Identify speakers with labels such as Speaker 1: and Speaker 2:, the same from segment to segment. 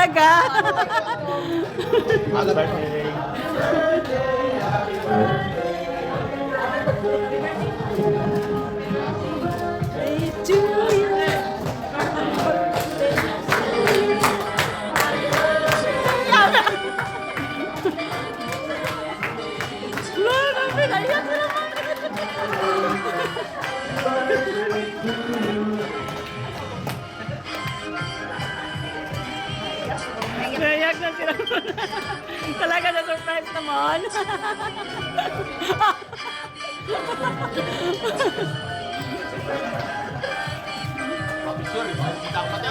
Speaker 1: Talaga?
Speaker 2: Happy birthday.
Speaker 1: Day to you. Lolo, pinaiyak ko na sila. Talaga na surprise naman.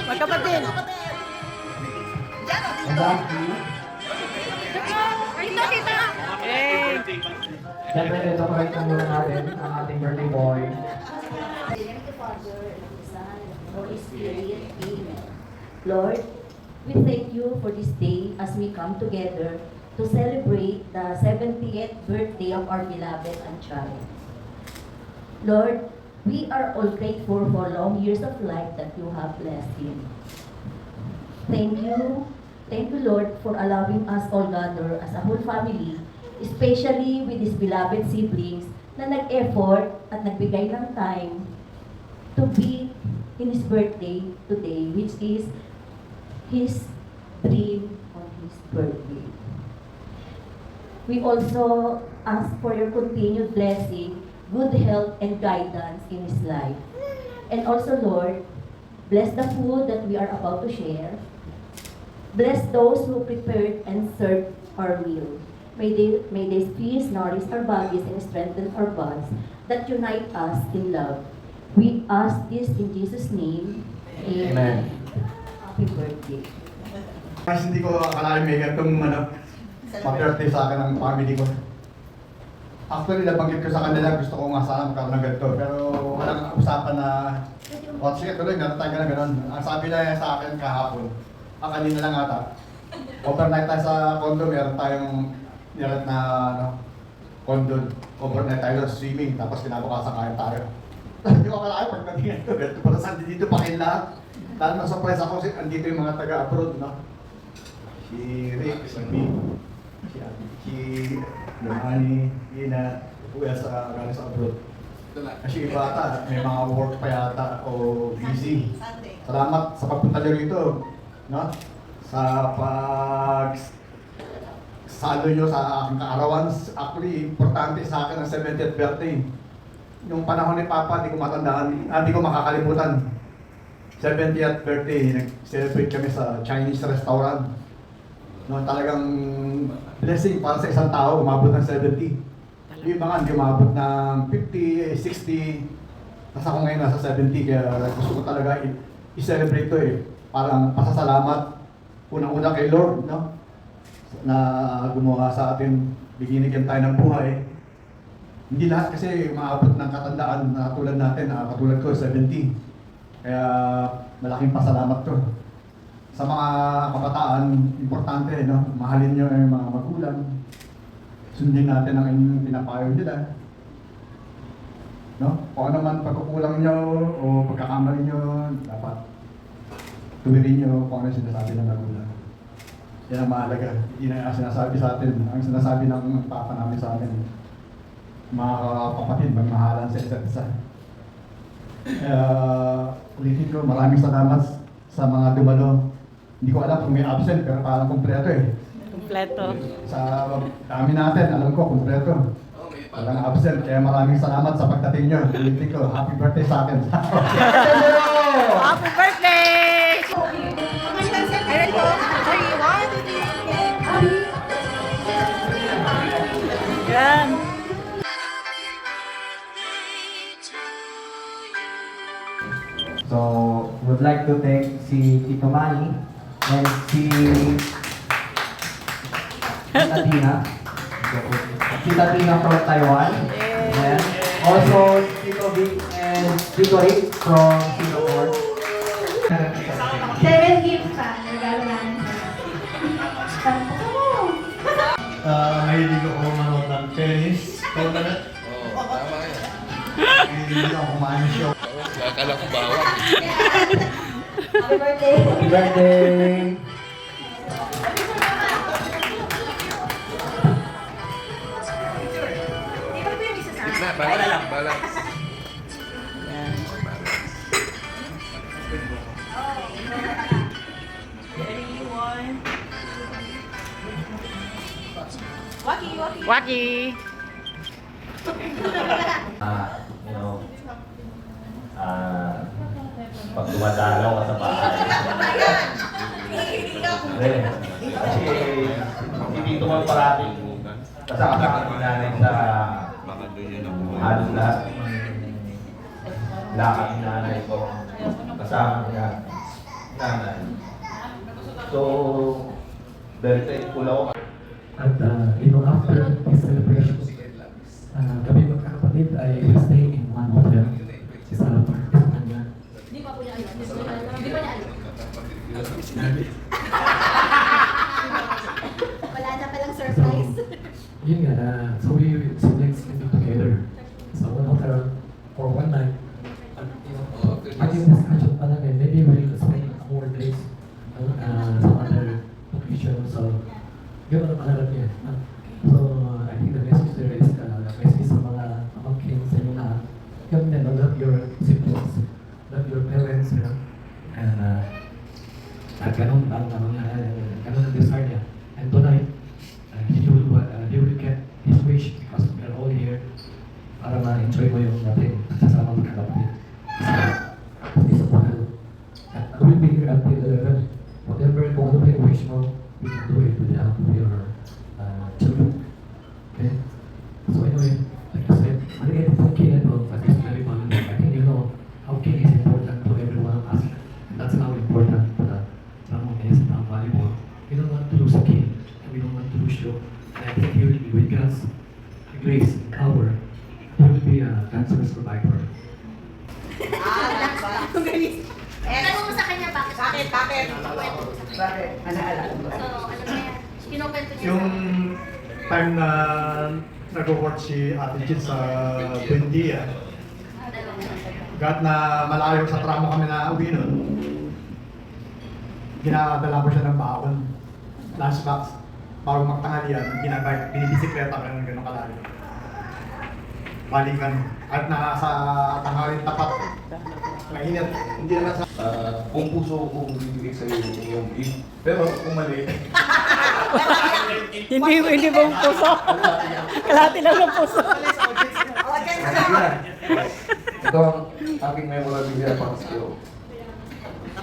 Speaker 1: Magkapatid. Eh,
Speaker 3: Siyempre, ito pa rin muna natin ang ating birthday boy.
Speaker 4: Father, Son, Holy Spirit. Amen. Lord, we thank you for this day as we come together to celebrate the 70th birthday of our beloved and child. Lord, we are all grateful for long years of life that you have blessed him. Thank you. Thank you, Lord, for allowing us all gather as a whole family, especially with his beloved siblings na nag-effort at nagbigay ng time to be in his birthday today, which is his dream on his birthday. We also ask for your continued blessing, good health, and guidance in his life. And also, Lord, bless the food that we are about to share. Bless those who prepared and served our meal. May they, may this feast nourish our bodies and strengthen our bonds that unite us in love. We ask this in Jesus' name.
Speaker 3: Amen.
Speaker 4: Happy birthday.
Speaker 2: Mas hindi ko akalain may ganitong ano, pa-birthday sa akin ng family ko. Actually, nabanggit ko sa kanila, gusto ko nga sana magkaroon ng ganito. Pero walang usapan na, o sige tuloy, meron tayo ganun ganun. Ang sabi na sa akin kahapon, ang kanina lang ata, overnight tayo sa condo, meron tayong nirat na ano, condo, overnight tayo sa swimming, tapos kinabukasan kain tayo. Hindi ko akalain pag naging ito, ganito pala sa dito pa kayo. Lalo na surprise ako, si- andito yung mga taga-abroad, no? Si Rick, si Big, si Ate, si Lumani, Ina, kuya sa galing sa abroad. Kasi yung bata, may mga work pa yata o busy. Salamat sa pagpunta niyo rito, no? Sa pag salo nyo sa aking kaarawan. Actually, importante sa akin ang 70th birthday. Yung panahon ni Papa, hindi ko matandaan, ah, hindi ko makakalimutan. 70th birthday, nag-celebrate kami sa Chinese restaurant. No, talagang blessing para sa isang tao, umabot ng 70. Yung mga hindi umabot ng 50, 60. Tapos ako ngayon nasa 70, kaya gusto ko talaga i-celebrate to eh. Parang pasasalamat, unang-una kay Lord, no? Na gumawa sa atin, binigyan tayo ng buhay. Hindi lahat kasi maabot ng katandaan na tulad natin, na katulad ko, 70. Kaya malaking pasalamat to. Sa mga kabataan, importante, no? mahalin nyo ang mga magulang. Sundin natin ang inyong pinapayo nila. No? Kung ano man pagkukulang nyo o pagkakamali nyo, dapat tuwirin nyo kung ano sinasabi ng magulang. Yan ang mahalaga. Yan ang sinasabi sa atin. Ang sinasabi ng papa namin sa atin. Mga kapatid, magmahalan sa isa't isa. Kaya ulitin ko, maraming salamat sa mga dumalo. Hindi ko alam kung may absent, pero parang kumpleto eh.
Speaker 1: kompleto.
Speaker 2: Sa dami natin, alam ko, kumpleto. Walang absent, kaya maraming salamat sa pagdating nyo. Ulitin ko, happy birthday sa akin.
Speaker 1: Happy birthday!
Speaker 3: Would like to thank si Tito Manny and si Tatina. Si Tatina from Taiwan. And also Tito Vic and Tito Rick from Singapore.
Speaker 5: Seven gifts pa, regalo namin.
Speaker 2: Ah, mahilig ako manood ng tennis. Ikaw na
Speaker 6: Oo, tama yan.
Speaker 2: Mahilig ako kumain show.
Speaker 6: Akala ko bawal.
Speaker 4: Happy birthday!
Speaker 3: Happy birthday!
Speaker 6: Na, bala lang, bala.
Speaker 1: Yan. Waki!
Speaker 7: Ah, you know, ah, pag dumadalaw ka sa bahay. Hindi. Kasi, hindi tumal parati. Kasama ka nanay sa halos lahat. Lakad ni nanay ko. Kasama niya. Nanay. So, very thankful ako.
Speaker 8: At uh, you know, after this celebration, uh, kami magkakapatid ay will stay in one hotel sa apartment niya.
Speaker 4: Hindi pa po niya alam. Hindi pa niya alam. Wala na palang surprise.
Speaker 8: Yun nga, uh, so we siblings can be together sa one hotel for one night. At, you know, maging discussion pa namin, maybe we'll spend more days uh, uh, sa other location. So, yun ang pangarap niya. Uh, so, I think the message there is, uh, the message sa mga pamangkin sa inyo lahat, yun na, no, love your siblings, love your parents, you know, and uh, at ganun ang ano niya, uh, ganun ang desire niya. And tonight, uh, he will, uh, he will get his wish because we are all here para ma-enjoy mo yung natin sasama magkakapatid. So, this one, uh, we'll be here until 11. Whatever, kung ano ba yung wish mo, we can do it with the help of your uh, children. Okay? So anyway, like I said, maliit po kid of at this very moment. I think you know how kid is important to every one of us. And that's how important uh, Ramon is and how valuable. We don't want to lose a kid, and lose you. I think will be with God's grace and power. He will be a cancer survivor.
Speaker 4: Tanong mo sa kanya bakit? Bakit? Bakit?
Speaker 3: Bakit? Ano alam mo?
Speaker 4: So, ano na yan? Kinukwento niya
Speaker 2: Yung
Speaker 4: sa
Speaker 2: time na nag-work si Ate Jit sa Buendia, Gat na malayo sa tramo kami na uwi nun, ginadala ko siya ng baon. Lunchbox. Bago magtanghalian, ginabay, binibisikleta ka ng gano'ng kalayo. Balikan. At nasa tanghalin tapat. Mainit. Hindi naman sa...
Speaker 6: Ah, kung puso kong bibigay sa iyo yung iyong gift. Pero kung mali,
Speaker 1: Hindi, hindi ba puso? Kalahati lang ng puso.
Speaker 6: ito ang aking memorabilia para sa iyo.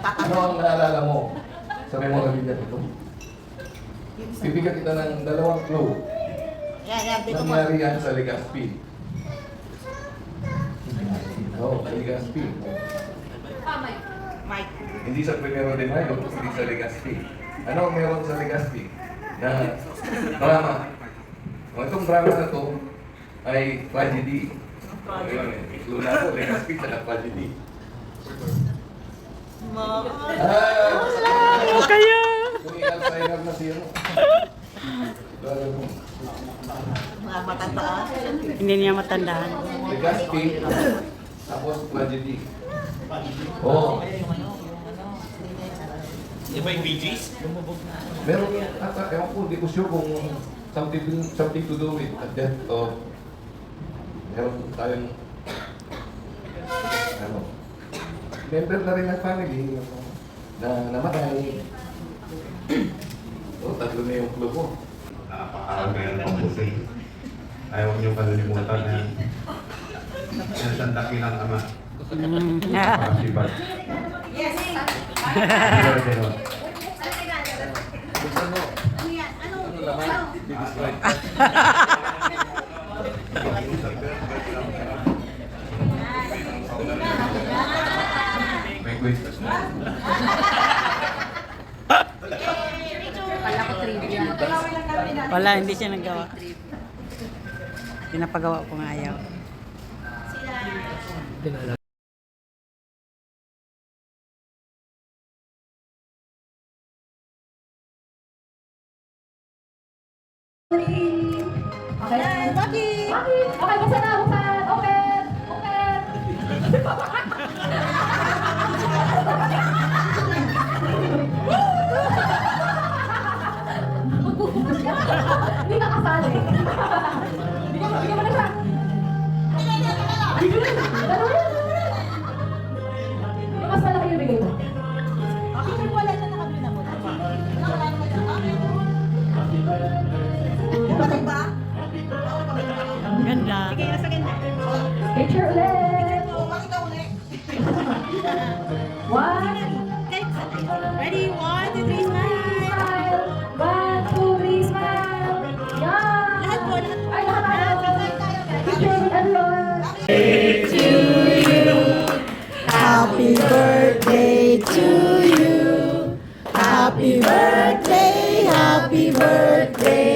Speaker 6: Ano ang naalala mo sa memorabilia nito? Bibigyan kita ng dalawang clue. Nangyari yan sa Legazpi. Oo, sa Legazpi. Hindi sa Primero de Mayo, hindi sa Legazpi. Ano ang meron sa Legazpi? Na drama. O itong drama na to ay tragedy. Ayun eh, clue na ako, Legazpi sa tragedy. Ah!
Speaker 1: Kaya.
Speaker 6: Na siya mo.
Speaker 1: Hindi niya matandaan.
Speaker 6: Tapos tragedy. Oo.
Speaker 7: Iba yung BGs?
Speaker 6: Meron, ata, ewan ko, hindi ko sure kung something, something to do with the death of meron tayong ano, member na rin ng family na namatay. So, tatlo na yung clue ko.
Speaker 9: Napakaaral kayo ng pambuti. Ayaw niyo kalilimutan na yan. Yan siyang dakilang ama.
Speaker 1: Mm.
Speaker 9: Pakasibat.
Speaker 4: Yes.
Speaker 6: Ano?
Speaker 4: Ano yan? Ano?
Speaker 6: Ano
Speaker 1: Wala, hindi siya nagawa. Pinapagawa ko nga ayaw.
Speaker 5: Okay. Picture ulit. One.
Speaker 1: Ready? One, two, three, smile.
Speaker 5: One, two, three, smile.
Speaker 10: To you. Happy birthday to you.
Speaker 1: Happy birthday,
Speaker 2: happy birthday.